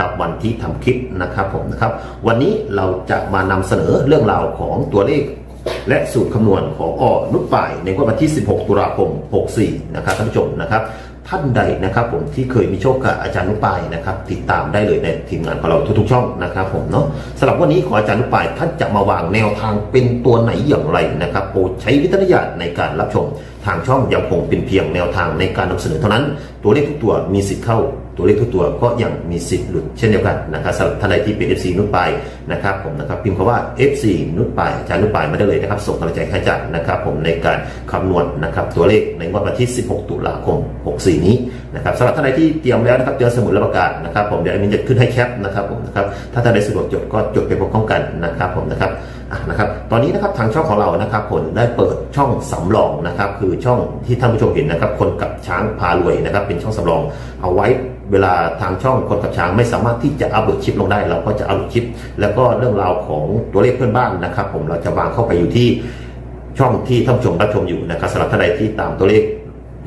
กับวันที่ทำคลิปนะครับผมนะครับ วันนี้เราจะมานำเสนอเรื่องราวของตัวเลขและสูตรคำนวณของอนุป่ายในวันที่ 16 ตุลาคม 64 นะครับท่านผู้ชมนะครับ ท่านใดนะครับผมที่เคยมีโชคกับอาจารย์นุปายนะครับ ติดตามได้เลยในทีมงานของเราทุกๆช่องนะครับผมเนาะสำหรับวันนี้ขออาจารย์นุปายท่านจะมาวางแนวทางเป็นตัวไหนอย่างไรนะครับโปรดใช้วิจารณญาณในการรับชม ทางช่องยังคงเป็นเพียงแนวทางในการนำเสนอเท่านั้น ตัวเลขทุกตัวมีสิทธิ์เข้า ตัวเลขทุกตัวก็ยังมีสิทธิ์หลุดเช่นเดียวกันนะครับสำหรับท่านใดที่เป็น FC นุชปนะครับผมนะครับพิมพ์คำว่า FC นุชปอาจารย์นุชปมาได้เลยนะครับส่งกำลังใจให้อาจารย์นะครับผมในการคำนวณนะครับตัวเลขในงวดวันที่ 16 ตุลาคม 64 นี้ นะครับสำหรับท่านใดที่เตรียมแล้วนะครับเตรียมสมุดและประกาศนะครับผมเดี๋ยวแอดมินจะขึ้นให้แคปนะครับผมนะครับถ้าท่านใดสะดวกจดก็จดไปพร้อมๆกันนะครับผมนะครับอะนะครับตอนนี้นะครับทางช่องของเรานะครับผมได้เปิดช่องสำรองนะครับคือช่องที่ท่านผู้ชมเห็นนะครับคนกับช้างพารวยนะครับเป็นช่องสำรองเอาไว้เวลาทางช่องคนกับช้างไม่สามารถที่จะอัปโหลดคลิปลงได้เราก็จะอัปโหลดคลิป แล้วก็เรื่องราวของตัวเลขเพื่อนบ้านนะครับ ผมเราจะวางเข้าไปอยู่ที่ช่องที่ท่านผู้ชมรับชมอยู่นะครับสำหรับท่านใดที่ตามตัวเลข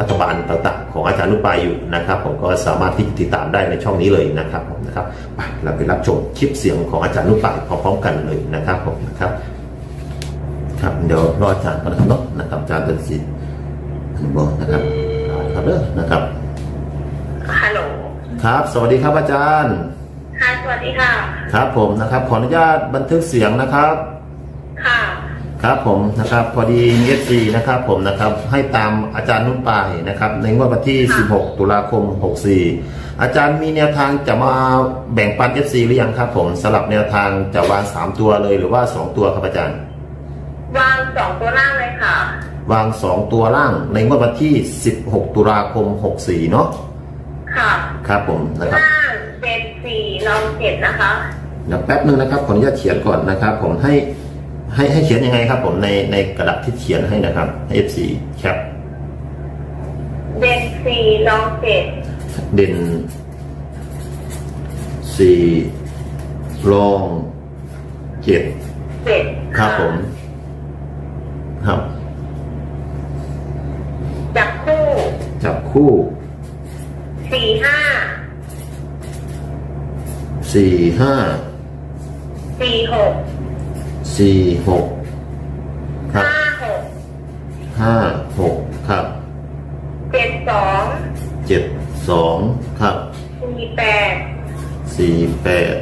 รัฐบาลต่างๆ ของอาจารย์นุปายอยู่นะครับ ผมก็สามารถที่จะติดตามได้ในช่องนี้เลยนะครับผมนะครับไปเราไปรับชมคลิปเสียงของอาจารย์นุปายพร้อมๆกันเลยนะครับผมนะครับครับเดี๋ยวรออาจารย์ก่อนนะครับเนาะนะครับอาจารย์เป็นศิษย์อันบอกนะครับครับเด้อนะครับฮัลโหลครับ สวัสดีครับอาจารย์ค่ะสวัสดีค่ะ ครับผมนะครับ ขออนุญาตบันทึกเสียงนะครับค่ะ ครับผมนะครับพอดีเอซีนะครับผมนะครับให้ตามอาจารย์นุ่นปายนะครับในงวดวันที่ 16 ตุลาคม 64 อาจารย์มีแนวทางจะมาแบ่งปัน FC หรือยังครับผมสลับแนวทางจะวาง 3 ตัวเลยหรือว่า 2 ตัวครับอาจารย์ วางสองตัวล่างเลยค่ะ วาง 2 ตัวล่างในงวดวันที่ 16 ตุลาคม 64 เนาะค่ะครับผมนะครับล่างเจ็ดสี่ลองเจ็ดนะคะเดี๋ยวแป๊บนึงนะครับขออนุญาตเขียนก่อนนะครับ ผมให้ ให้ให้เขียนยังไงครับผมในในกระดาษที่เขียนให้นะครับให้ FC แคปเด่นสี่ลองเจ็ดเด่นสี่รองเจ็ดเจ็ดครับผม ครับ จับคู่ จับคู่สี่ห้าสี่ห้าสี่หก สี่หกครับห้าหกห้าหกครับเจ็ดสองเจ็ดสองครับสี่แปดสี่แปด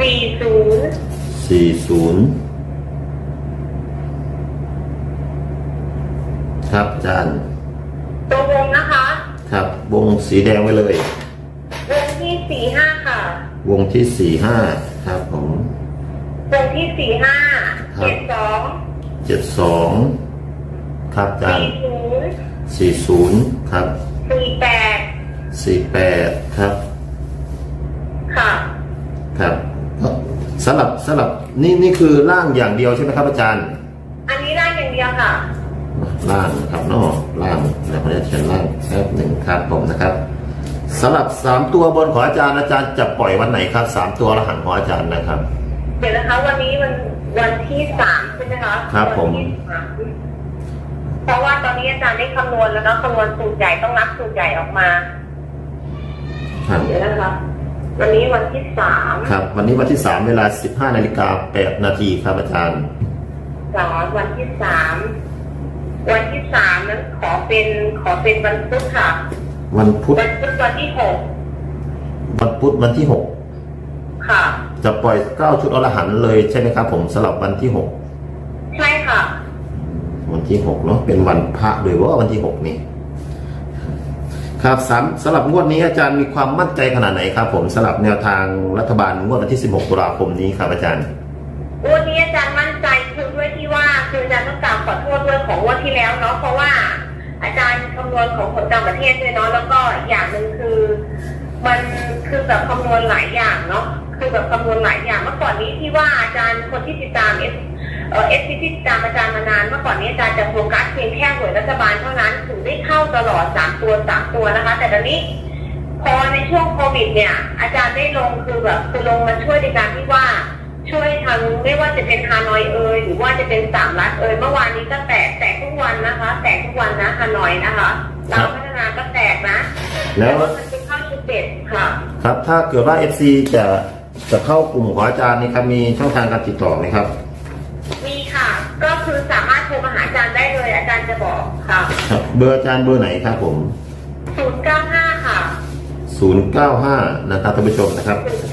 สี่ศูนย์สี่ศูนย์ครับอาจารย์ตัววงนะคะครับ วงสีแดงไว้เลย วงที่สี่ห้าค่ะ วงที่สี่ห้า ครับผมวงที่สี่ห้าครับเจ็ดสองเจ็ดสองครับอาจารสี่ย์ศูนย์สี่ศูนย์ครับสี่แปดสี่แปดครับ ค่ะครับสำหรับสำหรับนี่นี่คือร่างอย่างเดียวใช่ไหมครับอาจารย์ อันนี้ได้อย่างเดียวค่ะ ร่างครับเนอกร่างเดี๋ยวผมจะเขียนร่างแป๊บหนึ่งครับผมนะครับ สำหรับสามตัวบนของอาจารย์อาจารย์จะปล่อยวันไหนครับสามตัวรหัสของอาจารย์นะครับ เดี๋ยวนะคะ วันนี้มันวันที่สามใช่ไหมคะครับผม วันที่สามเพราะว่าตอนนี้อาจารย์ได้คำนวณแล้วก็คำนวณสูตรใหญ่ต้องนับสูตรใหญ่ออกมา ครับ เดี๋ยวนะคะ วันนี้วันที่สามครับ วันนี้วันที่สามเวลาสิบห้านาฬิกาแปดนาทีครับอาจารย์ สองวันที่สามวันที่สามนั้นขอเป็นขอเป็นวันพุธค่ะ วันพุธวันพุธวันที่หกวันพุธวันที่หกค่ะจะปล่อยเก้าชุดอรหันต์เลยใช่ไหมครับ ผมสำหรับวันที่หกใช่ค่ะ วันที่หกเนาะเป็นวันพระด้วยว่าวันที่หกนี่ครับสามสำหรับงวดนี้อาจารย์มีความมั่นใจขนาดไหนครับ ผมสำหรับแนวทางรัฐบาลงวดวันที่ 16 ตุลาคมนี้ครับอาจารย์วันนี้อา จารย์คำนวณของผลต่างประเทศด้วยเนาะแล้วก็อย่างหนึ่งคือ มันคือแบบคำนวณหลายอย่างเนาะคือแบบคำนวณหลายอย่างเมื่อก่อนนี้ที่ว่าอาจารย์คนที่ติดตามเอสเออเอสที่ติดตามอาจารย์มานานเมื่อก่อนนี้อาจารย์จะโฟกัสเพียงแค่หวยรัฐบาลเท่านั้นถึงได้เข้าตลอดสามตัวสามตัวนะคะ แต่ตอนนี้พอในช่วงโควิดเนี่ย อาจารย์ได้ลงคือแบบคือลงมาช่วยในการที่ว่า ช่วยทางไม่ว่าจะเป็นฮานอยเอยหรือว่าจะเป็นสามรัฐเอยเมื่อวานนี้ก็แตกแตกทุกวันนะคะ แตกทุกวันนะฮานอยนะคะเราวพัฒนาก็แตกนะแล้วต่ามันเป็นเข้าชุดใหญ่เจ็ดค่ะ ครับ ถ้าเกิดว่า FC จะจะเข้ากลุ่มของอาจารย์นี่ครับมีช่องทางการติดต่อไหมครับ มีค่ะ ก็คือสามารถโทรมาหาอาจารย์ได้เลย อาจารย์จะบอกค่ะครับ เบอร์อาจารย์เบอร์ไหนครับผมศูนย์เก้าห้าค่ะ 095 นะครับท่านผู้ชมนะครับศูนย์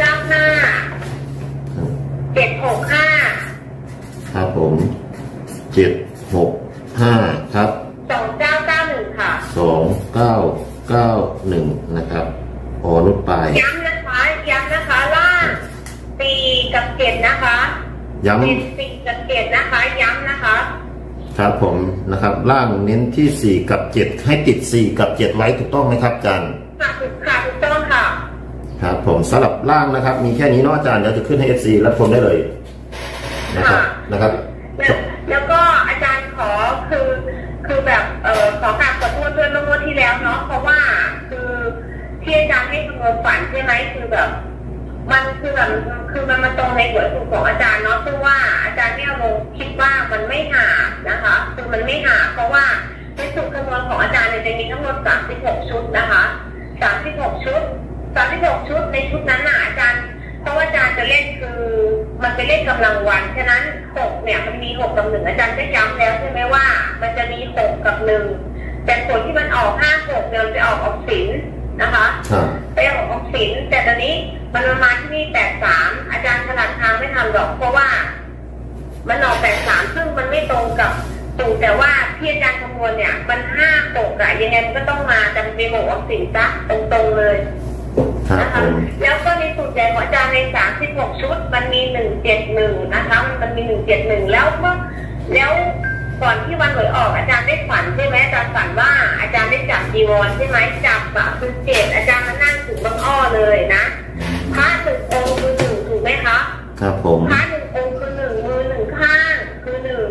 เก้าห้าเจ็ดหกห้าครับผมเจ็ดหกห้าครับสองเก้าเก้าหนึ่งค่ะ สองเก้าเก้าหนึ่งนะครับออนุชปลายย้ำนะคะย้ำนะคะล่างปีกับเจ็ดนะคะย้เป็นปีกับเจ็ดนะคะ ย้ำนะคะำครับผมนะครับล่างเน้นที่ 4 กับ 7 ให้ติด 4 กับ 7 ไว้ถูกต้องไหมครับอาจารย์ ครับผมสำหรับล่างนะครับ มีแค่นี้เนาะอาจารย์เดี๋ยวจะขึ้นให้ FC รับชมได้เลยนะครับค่ะนะครับ แล้วแล้วก็อาจารย์ขอคือคือแบบเออขอกราบขอโทษด้วยเมื่องวดที่แล้วเนาะเพราะว่าคือที่อาจารย์ให้คำนวณฝันใช่ไหมคือแบบ มันคือแบบคือมันมาตรงในหัวสูตรของอาจารย์เนาะซึ่งว่าอาจารย์เนี่ยลงคิดว่ามันไม่หานะคะคือมันไม่หาเพราะว่าในสูตรคำนวณของอาจารย์เนี่ยจะมีทั้งหมด36ชุดนะคะ36ชุด 36ชุดในชุดนั้นน่ะอาจารย์เพราะว่าอาจารย์จะเล่นคือมันเป็นเลขกำลังวันฉะนั้นหกเนี่ยมันมีหกกับหนึ่งอาจารย์ก็ย้ำแล้วใช่ไหมว่า มันจะมีหกกับหนึ่งแต่ผลที่มันออกห้าหกเนี่ยมันจะออกออกสินนะคะครับไปออกออกสินแต่ตอนนี้มันมาที่นี่แปดสามอาจารย์ฉลาดทางไม่ทันหรอกเพราะว่า มันออกแปดสามซึ่งมันไม่ตรงกับสูตรแต่ว่าที่อาจารย์คำนวณเนี่ย มันห้าหกอะยังไงมันก็ต้องมาแต่มันไปหกออกสินซะตรงๆเลย ครับนะผคะมแล้วก็ในสูตรใหญ่ของอาจารย์ใน36ชุด มันมี171นะคะมันมี171แล้วเมื่อแล้วก่อนที่วันหวยออกอาจารย์ได้ฝันใช่ไหมอาจารย์ฝันว่าอาจารย์ได้จับจีวรใช่ไหมจับอะคือเจ็ดอาจารย์มานั่งถึงบังอ้อเลยนะพระหนึ่งองค์คือหนึ่งถูกไหมคะ ครับผม พระหนึ่งองค์คือหนึ่งมือหนึ่งข้างคือหนึ่ง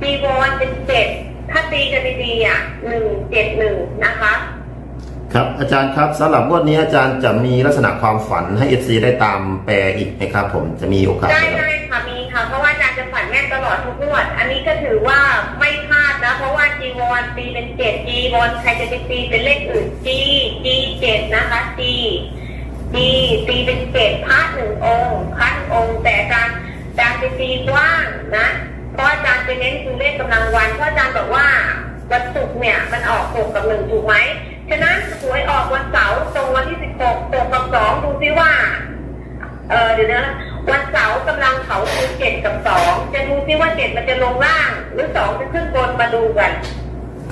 จีวรเป็นเจ็ดถ้าตีกันดีๆอะหนึ่งเจ็ดหนึ่งนะคะ ครับอาจารย์ครับสำหรับงวดนี้อาจารย์จะมีลักษณะความฝันให้ FC ได้ตามแปลอีกไหมครับผมจะมีโอกาสได้ไหมครับได้ค่ะมีค่ะเพราะว่าอาจารย์จะฝันแม่นตลอดทุกงวด อันนี้ก็ถือว่าไม่พลาดนะ เพราะว่าจีวรตีเป็นเจ็ดจีวรใครจะไปตีเป็นเลขอื่นจีจีเจ็ดนะคะจีจีตีเป็นเจ็ดพระหนึ่งองค์พระหนึ่งองค์แต่อาจารย์อาจารย์จะตีกว้างนะเพราะอาจารย์ไปเน้นคือเลขกำลังวันเพราะอาจารย์บอกว่าวันศุกร์เนี่ยมันออกหกกับหนึ่งถูกไหม ฉะนั้นหวยออกวันเสาร์ตรงวันที่สิบหกตกกับสองดูซิว่า เออเดี๋ยวนะวันเสาร์กำลังเขาคือเจ็ดกับสองจะดูซิว่าเจ็ดมันจะลงล่าง หรือสองจะขึ้นบนมาดูกัน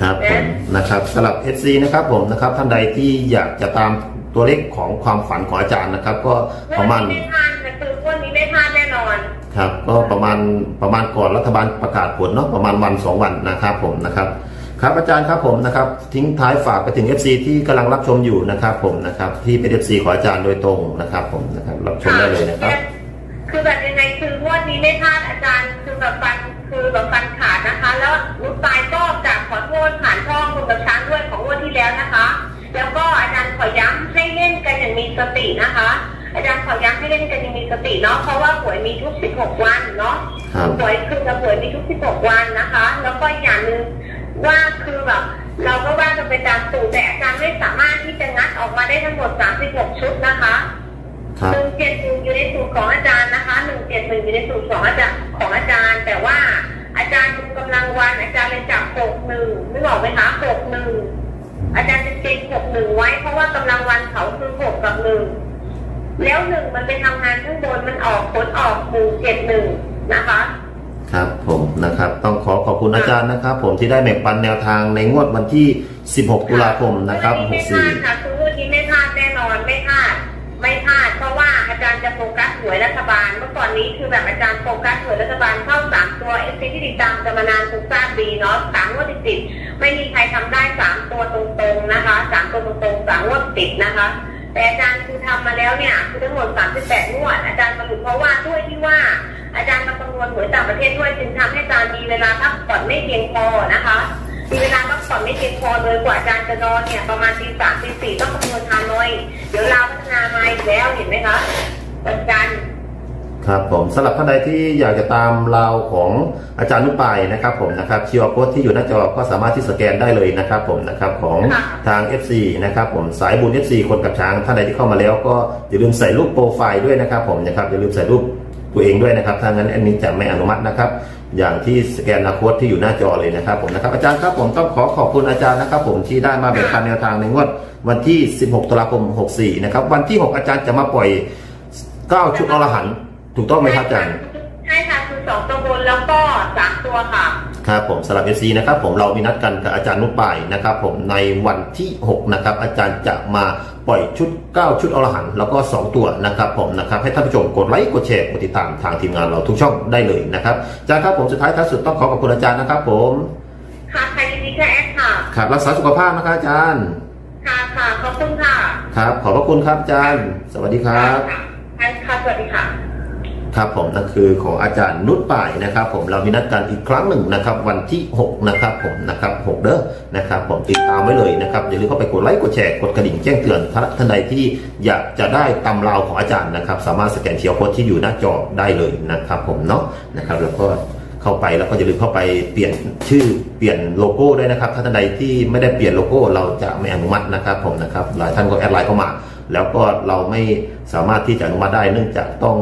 ครับผมนะครับสำหรับ FC นะครับผมนะครับท่านใดที่อยากจะตามตัวเลขของความฝันของอาจารย์นะครับ ก็ประมาณวันนี้ไม่พลาดนะคือวันนี้ไม่พลาดแน่นอน ครับ ก็ประมาณประมาณก่อนรัฐบาลประกาศผลเนาะประมาณวันสองวันนะครับผมนะครับ ครับอาจารย์ครับผมนะครับทิ้งท้ายฝากไปถึง FC ที่กำลังรับชมอยู่นะครับผมนะครับที่เป็น FC ของอาจารย์โดยตรงนะครับผมนะครับรับชมได้เลยนะครับ คือแบบยังไงคืองวดนี้ไม่พลาดอาจารย์คือแบบฟันคือแบบฟันขาดนะคะ แล้วลูกปลายก็กราบขอโทษผ่านช่องคุณกับช้างด้วยของงวดที่แล้วนะคะ แล้วก็อาจารย์ขอย้ำให้เล่นกันอย่างมีสตินะคะ อาจารย์ขอย้ำให้เล่นกันอย่างมีสติเนาะเพราะว่าหวยมีทุก 16 วันเนาะครับหวยคือเราหวยมีทุก 16 วันนะคะ แล้วก็อย่างหนึ่ง ว่าคือแบบเราก็ว่ากันไปตามสูตรแต่อาจารย์ไม่สามารถที่จะงัดออกมาได้ทั้งหมด 36 ชุดนะคะครับหนึ่งเจ็ดหนึ่งอยู่ในสูตรของอาจารย์นะคะหนึ่งเจ็ดหนึ่งอยู่ในสูตรของอาจารย์ของอาจารย์ แต่ว่าอาจารย์ดูกำลังวันอาจารย์เลยจับหกหนึ่งนึกออกไหมคะหกหนึ่งอาจารย์จะเจนหกหนึ่งไว้เพราะว่ากำลังวันเขาคือหกกับหนึ่งแล้วหนึ่งมันไปทำงานข้างบนมันออกผลออกหนึ่งเจ็ดหนึ่งนะคะ ครับผมนะครับ ต้องขอขอบ คุณอาจารย์นะครับ ผมที่ได้แบ่งปันแนวทางในงวดวันที่ 16 ตุลาคมนะครับงวดไม่พลาดค่ะคือวันนี้ไม่พลาดแน่นอนไม่พลาดไม่พลาดเพราะว่าอาจารย์จะโฟกัสหวยรัฐบาล เมื่อก่อนนี้คือแบบอาจารย์โฟกัสหวยรัฐบาลเข้าสามตัวเอฟซีที่ติดตามกันมานานคงทราบดีเนาะสามงวดติดติดๆไม่มีใครทำได้สามตัวตรงๆนะคะสามตัวตรงๆสามงวดติดนะคะ แต่อาจารย์คือทำมาแล้วเนี่ยคือทั้งหมด38งวด อาจารย์สรุปเพราะว่าด้วยที่ว่า อาจารย์มาคำนวณหวยต่างประเทศด้วยจึงทำให้อาจารย์มีเวลาพักผ่อนไม่เพียงพอนะคะ มีเวลาพักผ่อนไม่เพียงพอเลยกว่าอาจารย์จะนอนเนี่ยประมาณตีสามตีสี่ต้องคำนวณทานน้อยเดี๋ยวลาพัฒนามาอีกแล้วเห็นไหมคะวันจันทร์ ครับผมสำหรับท่านใดที่อยากจะตามราวของอาจารย์นุปายนะครับผมนะครับคิวอาร์โค้ดที่อยู่หน้าจอก็สามารถที่สแกนได้เลยนะครับผมนะครับของค่ะทาง FC นะครับผมสายบุญ FC คนกับช้างท่านใดที่เข้ามาแล้วก็อย่าลืมใส่รูปโปรไฟล์ด้วยนะครับผมนะครับอย่าลืมใส่รูปตัวเองด้วยนะครับถ้างั้นแอดมินจะไม่อนุมัตินะครับอย่างที่สแกนนาโค้ดที่อยู่หน้าจอเลยนะครับผมนะครับอาจารย์ครับผมต้องขอขอบคุณอาจารย์นะครับผมที่ได้มาแบ่งปันแนวทางในงวดวันที่ 16 ตุลาคม 64 นะครับวันที่ 6 อาจารย์จะมาปล่อย 9 ชุดอรหันต์ ถูกต้องไหมครับอาจารย์ใช่ค่ะคือสองตัวบนแล้วก็สามตัวค่ะครับผมสำหรับเอซีนะครับผมเรามีนัดกันกับอาจารย์นุชป่ายนะครับผมในวันที่ 6 นะครับ อาจารย์จะมาปล่อยชุด 9 ชุดอรหันต์แล้วก็ 2 ตัวนะครับผมนะครับให้ท่านผู้ชมกดไลค์กดแชร์กดติดตามทางทีมงานเราทุกช่องได้เลยนะครับอาจารย์ครับผมสุดท้ายท้ายสุดต้องขอขอบคุณอาจารย์นะครับผมค่ะใครยินดีแค่แอดค่ะครับรักษาสุขภาพนะครับอาจารย์ค่ะค่ะขอบคุณค่ะครับขอบพระคุณครับอาจารย์ สวัสดีครับค่ะค่ะสวัสดีค่ะ ครับผมนั่นคือของอาจารย์นุชป่ายนะครับผมเรามีนัดกันอีกครั้งหนึ่งนะครับวันที่ 6 นะครับผมนะครับ6เด้อนะครับผมติดตามไว้เลยนะครับอย่าลืมเข้าไปกดไลค์กดแชร์กดกระดิ่งแจ้งเตือนท่านใดที่อยากจะได้ตำราวของอาจารย์นะครับ สามารถสแกนเชียร์โค้ดที่อยู่หน้าจอได้เลยนะครับผมเนาะนะครับแล้วก็เข้าไปแล้วก็อย่าลืมเข้าไปเปลี่ยนชื่อเปลี่ยนโลโก้ด้วยนะครับ ถ้าท่านใดที่ไม่ได้เปลี่ยนโลโก้เราจะไม่อนุมัตินะครับผมนะครับหลายท่านก็แอดไลน์เข้ามา แล้วก็เราไม่สามารถที่จะอนุมัติได้เนื่องจากต้อง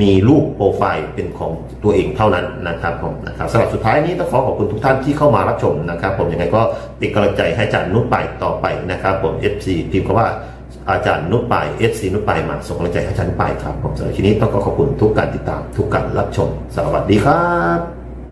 มีรูปโปรไฟล์เป็นของตัวเองเท่านั้นนะครับผมนะครับสำหรับสุดท้ายนี้ต้องขอขอบคุณทุกท่านที่เข้ามารับชมนะครับ ผมยังไงก็เป็นกำลังใจให้อาจารย์นุชปต่อไปนะครับ ผม FC พิมพ์คำว่าอาจารย์นุชป FC นุชปมาส่งกำลังใจให้อาจารย์นุชปครับผมสำหรับทีนี้ต้องขอขอบคุณทุกการติดตามทุกการรับชม สวัสดีครับ